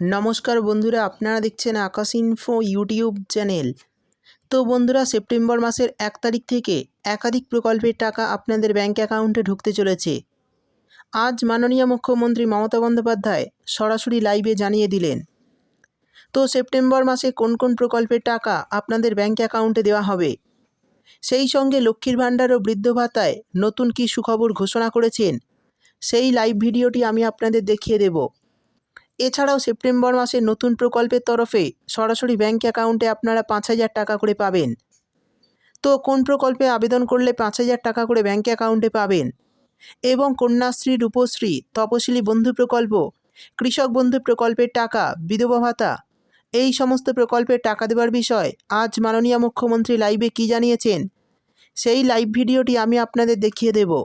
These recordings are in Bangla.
নমস্কার বন্ধুরা, আপনারা দেখছেন আকাশ ইনফো ইউটিউব চ্যানেল তো বন্ধুরা সেপ্টেম্বর মাসের এক তারিখ থেকে একাধিক প্রকল্পের টাকা আপনাদের ব্যাঙ্ক অ্যাকাউন্টে ঢুকতে চলেছে। আজ মাননীয় মুখ্যমন্ত্রী মমতা বন্দ্যোপাধ্যায় সরাসরি লাইভে জানিয়ে দিলেন। তো সেপ্টেম্বর মাসে কোন কোন প্রকল্পের টাকা আপনাদের ব্যাঙ্ক অ্যাকাউন্টে দেওয়া হবে? সেই সঙ্গে লক্ষ্মীর ভাণ্ডার ও বৃদ্ধ ভাতায় নতুন কী সুখবর ঘোষণা করেছেন? সেই লাইভ ভিডিওটি আমি আপনাদের দেখিয়ে দেব। এছাড়াও সেপ্টেম্বর মাসে নতুন প্রকল্পের তরফে সরাসরি ব্যাঙ্ক অ্যাকাউন্টে আপনারা পাঁচ হাজার টাকা করে পাবেন। তো কোন প্রকল্পে আবেদন করলে পাঁচ হাজার টাকা করে ব্যাঙ্ক অ্যাকাউন্টে পাবেন? এবং কন্যাশ্রী, রূপশ্রী, তপশিলি বন্ধু প্রকল্প, কৃষক বন্ধু প্রকল্পের টাকা, বিধবা ভাতা, এই সমস্ত প্রকল্পের টাকা দেওয়ার বিষয় আজ মাননীয় মুখ্যমন্ত্রী লাইভে কী জানিয়েছেন? সেই লাইভ ভিডিওটি আমি আপনাদের দেখিয়ে দেব।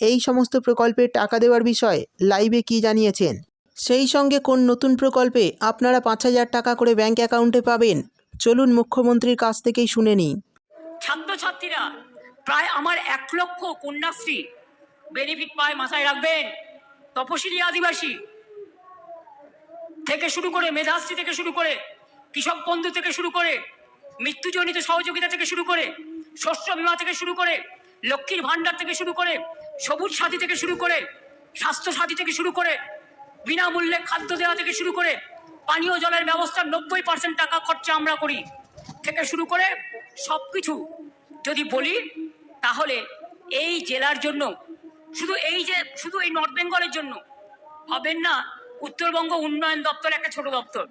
এই সমস্ত প্রকল্পের টাকা দেওয়ার বিষয়ে লাইভে কী জানিয়েছেন? সেই সঙ্গে কোন নতুন প্রকল্পে আপনারা পাঁচ হাজার টাকা করে ব্যাঙ্ক অ্যাকাউন্টে পাবেন? চলুন মুখ্যমন্ত্রীর কাছ থেকেই শুনে নিই। ছাত্রছাত্রীরা, প্রায় আমার এক লক্ষ কন্যাশ্রী বেনিফিট পায় মাথায় রাখবেন। তপশিলি আদিবাসী থেকে শুরু করে মেধাশ্রী থেকে শুরু করে কৃষক বন্ধু থেকে শুরু করে মৃত্যুজনিত সহযোগিতা থেকে শুরু করে শস্য বিমা থেকে শুরু করে লক্ষ্মীর ভাণ্ডার থেকে শুরু করে সবুজ সাথী থেকে শুরু করে, স্বাস্থ্য সাথী থেকে শুরু করে, বিনামূল্যে খাদ্য দেওয়া থেকে শুরু করে, পানীয় জলের ব্যবস্থার নব্বই পার্সেন্ট টাকা খরচা আমরা করি। থেকে শুরু করে সব কিছু যদি বলি, তাহলে এই জেলার জন্য, শুধু এই যে, শুধু এই নর্থ বেঙ্গলের জন্য, হবেন না, উত্তরবঙ্গ উন্নয়ন দপ্তর একটা ছোট দপ্তর।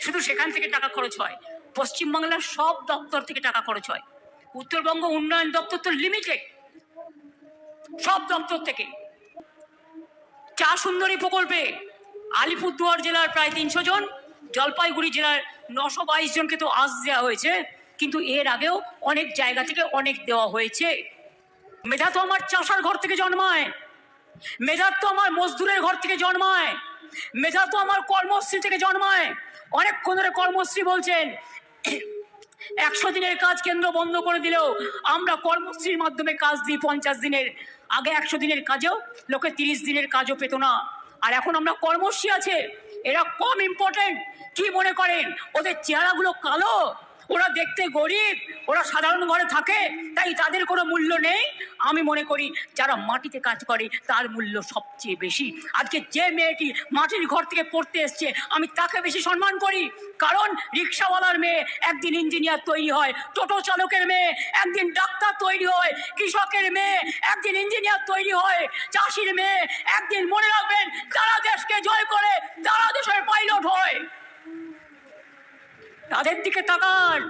শুধু সেখান থেকে টাকা খরচ হয়। পশ্চিমবাংলার সব দপ্তর থেকে টাকা খরচ হয়। উত্তরবঙ্গ উন্নয়ন দপ্তর তো লিমিটেড সব দপ্তর থেকে। চা সুন্দরী প্রকল্পে আলিপুরদুয়ার জেলার প্রায় তিনশো জন, জলপাইগুড়ি জেলার নশো বাইশ জনকে তো আজ দেওয়া হয়েছে, কিন্তু এর আগেও অনেক জায়গা থেকে অনেক দেওয়া হয়েছে। মেধা তো আমার চাষার ঘর থেকে জন্মায় মেধার তো আমার মজদুরের ঘর থেকে জন্মায়, মেধা তো আমার কর্মশ্রী থেকে জন্মায়। অনেকক্ষণ ধরে কর্মশ্রী বলছেন একশো দিনের কাজ কেন্দ্র বন্ধ করে দিলেও আমরা কর্মশ্রীর মাধ্যমে কাজ দিই পঞ্চাশ দিনের। আগে একশো দিনের কাজেও লোকে তিরিশ দিনের কাজও পেত না। আর এখন আমরা কর্মশ্রী আছে, এরা কম ইম্পর্টেন্ট কি মনে করেন? ওদের চেহারাগুলো কালো। ওরা দেখতে গরিব, ওরা সাধারণ ঘরে থাকে, তাই তাদের কোনো মূল্য নেই। আমি মনে করি যারা মাটিতে কাজ করে, তার মূল্য সবচেয়ে বেশি। আজকে যে মেয়েটি মাটির ঘর থেকে পড়তে এসছে, আমি তাকে বেশি সম্মান করি। কারণ রিক্সাওয়ালার মেয়ে একদিন ইঞ্জিনিয়ার তৈরি হয়, টোটো চালকের মেয়ে একদিন ডাক্তার তৈরি হয়, কৃষকের মেয়ে একদিন ইঞ্জিনিয়ার তৈরি হয়, চাষির মেয়ে একদিন মনে রাখবেন তারা দেশকে জয় করে, তারা দেশের পাইলট হয়। তাদের দিকে তাকান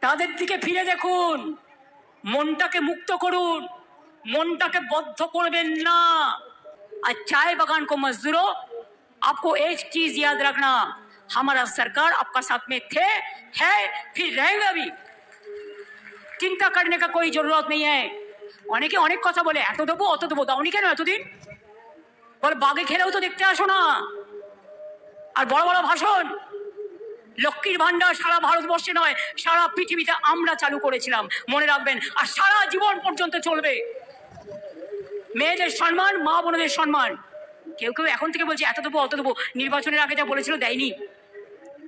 তাদের দিকে ফিরে দেখুন মনটাকে মুক্ত করুন মনটাকে বদ্ধ করবেন না আর चाय बगान को मजदूरों आपको एक चीज याद रखना हमारा सरकार आपका साथ में थे है फिर रहेगा भी চিন্তা করনে কা কোই জরুরত নেই হ্যাঁ অনেকে অনেক কথা বলে এত দেবো অত দেবো দাওনি কেন এতদিন বলে বাগে খেলেও তো দেখতে আসো না আর বড় বড় ভাষণ লক্ষ্মীর ভান্ডার সারা ভারতবর্ষে নয়, সারা পৃথিবীতে আমরা চালু করেছিলাম। মনে রাখবেন, আর সারা জীবন পর্যন্ত চলবে। মেয়েদের সম্মান, মা বোনদের সম্মান। কেউ কেউ এখন থেকে বলছে, এত দেবো, অত দেবো। নির্বাচনের আগে যা বলেছিল দেয়নি।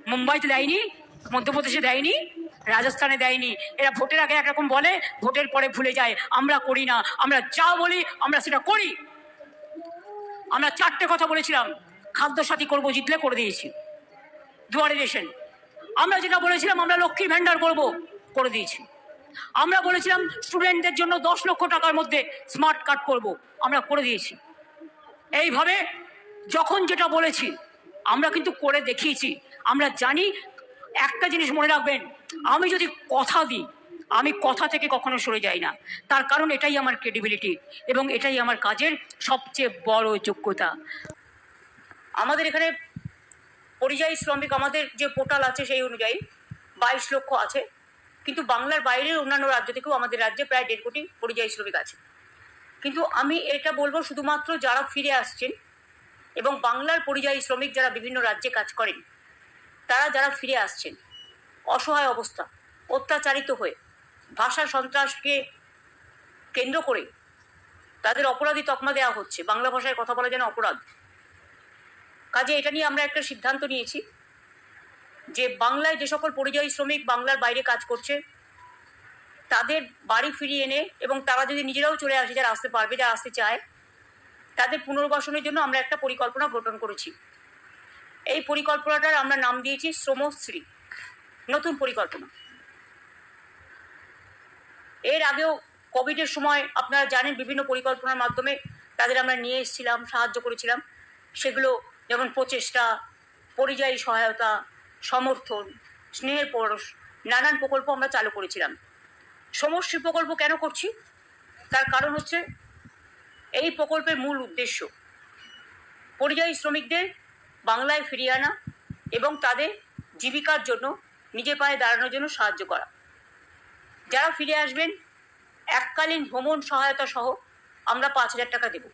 মুম্বাইতে দেয়নি, মধ্যপ্রদেশে দেয়নি, রাজস্থানে দেয়নি। এরা ভোটের আগে একরকম বলে, ভোটের পরে ভুলে যায়। আমরা করি না, আমরা যা বলি, আমরা সেটা করি। আমরা চারটে কথা বলেছিলাম খাদ্য সাথী করব, জিতলে করে দিয়েছি। দুয়ারে রেশন। আমরা যেটা বলেছিলাম, আমরা লক্ষ্মীর ভান্ডার করব, করে দিয়েছি। আমরা বলেছিলাম স্টুডেন্টদের জন্য দশ লক্ষ টাকার মধ্যে স্মার্ট কার্ড করব, আমরা করে দিয়েছি। এইভাবে যখন যেটা বলেছি, আমরা কিন্তু করে দেখিয়েছি। আমরা জানি, একটা জিনিস মনে রাখবেন, আমি যদি কথা দিই, আমি কথা থেকে কখনো সরে যাই না। তার কারণ এটাই আমার ক্রেডিবিলিটি এবং এটাই আমার কাজের সবচেয়ে বড় যোগ্যতা। আমাদের এখানে পরিযায়ী শ্রমিক আমাদের যে পোর্টাল আছে সেই অনুযায়ী বাইশ লক্ষ আছে। কিন্তু বাংলার বাইরের অন্যান্য রাজ্য থেকেও আমাদের রাজ্যে প্রায় দেড় কোটি পরিযায়ী শ্রমিক আছে। কিন্তু আমি এটা বলব শুধুমাত্র যারা ফিরে আসছেন এবং বাংলার পরিযায়ী শ্রমিক যারা বিভিন্ন রাজ্যে কাজ করেন, তারা যারা ফিরে আসছেন, অসহায় অবস্থা, অত্যাচারিত হয়ে, ভাষা সন্ত্রাসকে কেন্দ্র করে তাদের অপরাধী তকমা দেওয়া হচ্ছে। বাংলা ভাষায় কথা বলা যেন অপরাধ। কাজে এটা নিয়ে আমরা একটা সিদ্ধান্ত নিয়েছি যে বাংলায় যে সকল পরিযায়ী শ্রমিক বাংলার বাইরে কাজ করছে, তাদের বাড়ি ফিরিয়ে এনে এবং তারা যদি নিজেরাও চলে আসে, যারা আসতে পারবে, যারা আসতে চায়, তাদের পুনর্বাসনের জন্য আমরা একটা পরিকল্পনা গঠন করেছি। এই পরিকল্পনাটার আমরা নাম দিয়েছি শ্রমশ্রী। নতুন পরিকল্পনা। এর আগেও কোভিডের সময় আপনারা জানেন বিভিন্ন পরিকল্পনার মাধ্যমে তাদের আমরা নিয়ে এসেছিলাম, সাহায্য করেছিলাম। সেগুলো যেমন প্রচেষ্টা, পরিযায়ী সহায়তা, সমর্থন, স্নেহের পরশ, নানান প্রকল্প আমরা চালু করেছিলাম। সমষ্টি প্রকল্প কেন করছি? তার কারণ হচ্ছে এই প্রকল্পের মূল উদ্দেশ্য। পরিযায়ী শ্রমিকদের বাংলায় ফিরিয়ে আনা এবং তাদের জীবিকার জন্য নিজে পায়ে দাঁড়ানোর জন্য সাহায্য করা। যারা ফিরে আসবেন, এককালীন ভ্রমণ সহায়তা সহ আমরা পাঁচ হাজার টাকা দেব।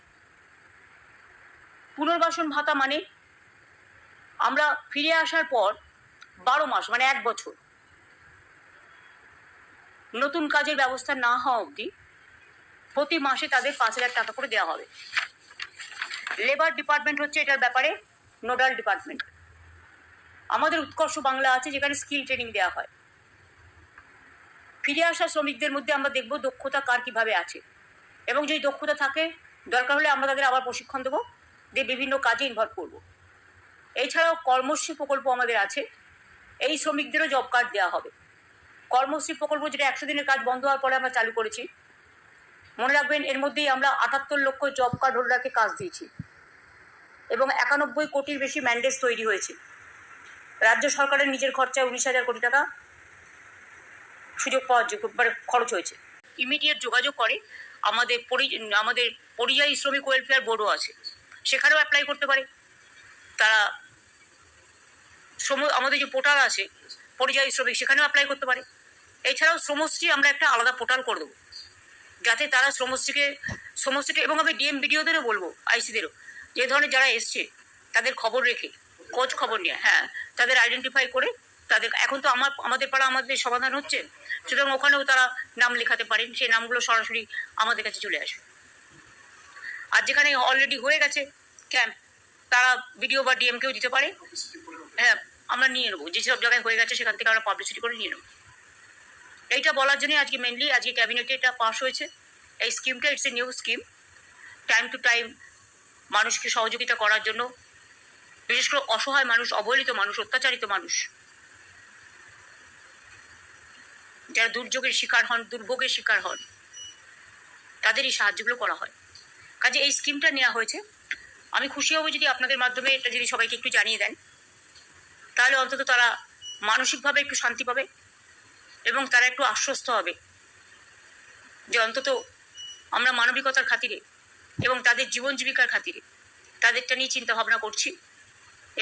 পুনর্বাসন ভাতা মানে আমরা ফিরে আসার পর বারো মাস মানে এক বছর, নতুন কাজের ব্যবস্থা না হওয়া অবধি প্রতি মাসে তাদের পাঁচ হাজার টাকা করে দেওয়া হবে। লেবার ডিপার্টমেন্ট হচ্ছে এটার ব্যাপারে নোডাল ডিপার্টমেন্ট। আমাদের উৎকর্ষ বাংলা আছে যেখানে স্কিল ট্রেনিং দেওয়া হয়। ফিরে আসা শ্রমিকদের মধ্যে আমরা দেখব দক্ষতা কার কীভাবে আছে। এবং যদি দক্ষতা থাকে, দরকার হলে আমরা তাদের আবার প্রশিক্ষণ দেবো। দিয়ে বিভিন্ন কাজে ইনভলভ করব। এছাড়াও কর্মশ্রী প্রকল্প আমাদের আছে। এই শ্রমিকদেরও জব কার্ড দেওয়া হবে। কর্মশ্রী প্রকল্প যেটা একশো দিনের কাজ বন্ধ হওয়ার পরে আমরা চালু করেছি। মনে রাখবেন, এর মধ্যেই আমরা আটাত্তর লক্ষ জব কার্ড হোল্ডারকে কাজ দিয়েছি। এবং একানব্বই কোটির বেশি ম্যান্ডেজ তৈরি হয়েছে। রাজ্য সরকারের নিজের খরচায় উনিশ হাজার কোটি টাকা সুযোগ পাওয়ার মানে খরচ হয়েছে। ইমিডিয়েট যোগাযোগ করে আমাদের পরি আমাদের পরিযায়ী শ্রমিক ওয়েলফেয়ার বোর্ডও আছে। সেখানেও অ্যাপ্লাই করতে পারে। তারা শ্রম আমাদের যে পোর্টাল আছে, পরিযায়ী শ্রমিক, সেখানেও অ্যাপ্লাই করতে পারে। এছাড়াও শ্রমশ্রী আমরা একটা আলাদা পোর্টাল করে দেবো। যাতে তারা শ্রমশ্রীকে শ্রমশ্রীকে এবং আমি ডিএম বিডিওদেরও বলব আইসিদেরও যে ধরনের যারা এসছে, তাদের খবর রেখে, খোঁজ খবর নিয়ে হ্যাঁ তাদের আইডেন্টিফাই করে তাদের এখন তো আমার আমাদের পাড়া আমাদের সমাধান হচ্ছে, সুতরাং ওখানেও তারা নাম লেখাতে পারেন, সেই নামগুলো সরাসরি আমাদের কাছে চলে আসবে। আর যেখানে অলরেডি হয়ে গেছে ক্যাম্প তারা ভিডিও বা ডিএমকেও দিতে পারে। হ্যাঁ আমরা নিয়ে নেব। যেসব জায়গায় হয়ে গেছে, সেখান থেকে আমরা পাবলিসিটি করে নিয়ে নেব। এইটা বলার জন্যই আজকে মেনলি আজকে ক্যাবিনেটে এটা পাস হয়েছে। এই স্কিমটা it's a new scheme time to time মানুষকে সহযোগিতা করার জন্য, বিশেষ করে অসহায় মানুষ, অবহেলিত মানুষ, অত্যাচারিত মানুষ, যারা দুর্যোগের শিকার হন, দুর্ভোগের শিকার হন, তাদেরই সাহায্যগুলো করা হয়। কাজে এই স্কিমটা নেওয়া হয়েছে। আমি খুশি হব যদি আপনাদের মাধ্যমে এটা যদি সবাইকে একটু জানিয়ে দেন। তাহলে অন্তত তারা মানসিকভাবে একটু শান্তি পাবে এবং তারা একটু আশ্বস্ত হবে যে অন্তত আমরা মানবিকতার খাতিরে এবং তাদের জীবন জীবিকার খাতিরে তাদেরটা নিয়ে চিন্তা ভাবনা করছি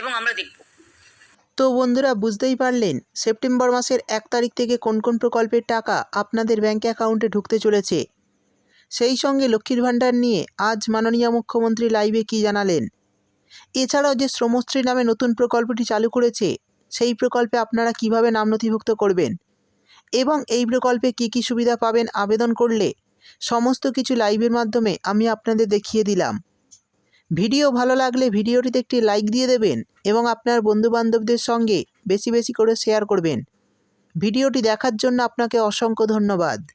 এবং আমরা দেখব। তো বন্ধুরা, বুঝতেই পারলেন, সেপ্টেম্বর মাসের এক তারিখ থেকে কোন কোন প্রকল্পের টাকা আপনাদের ব্যাঙ্ক অ্যাকাউন্টে ঢুকতে চলেছে। সেই সঙ্গে লক্ষ্মীর ভাণ্ডার নিয়ে আজ মাননীয় মুখ্যমন্ত্রী লাইভে কী জানালেন? এছাড়াও যে শ্রমশ্রী নামে নতুন প্রকল্পটি চালু করেছে, সেই প্রকল্পে আপনারা কীভাবে নাম নথিভুক্ত করবেন? এবং এই প্রকল্পে কী কী সুবিধা পাবেন আবেদন করলে? সমস্ত কিছু লাইভের মাধ্যমে আমি আপনাদের দেখিয়ে দিলাম। ভিডিও ভালো লাগলে ভিডিওটিতে একটি লাইক দিয়ে দেবেন এবং আপনার বন্ধুবান্ধবদের সঙ্গে বেশি বেশি করে শেয়ার করবেন। ভিডিওটি দেখার জন্য আপনাকে অসংখ্য ধন্যবাদ।